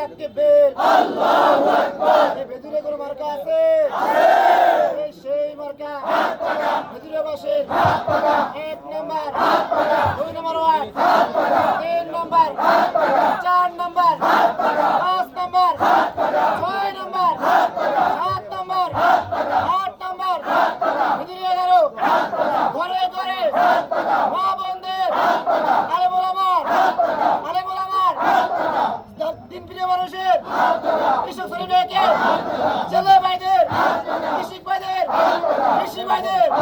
তাকবীর এই ভেদুরে কোনো মার্কা আছে? এই সেই মার্কা। ভেদুরে বাসে। এক নাম্বার। দুই নাম্বার ওয়ার্ড। তিন নাম্বার। চার নাম্বার। পাঁচ নাম্বার। ছয় নাম্বার। সাত নাম্বার। আট নাম্বার। ভেদুরে এগারো। ঘরে ঘরে। মা বন্ধের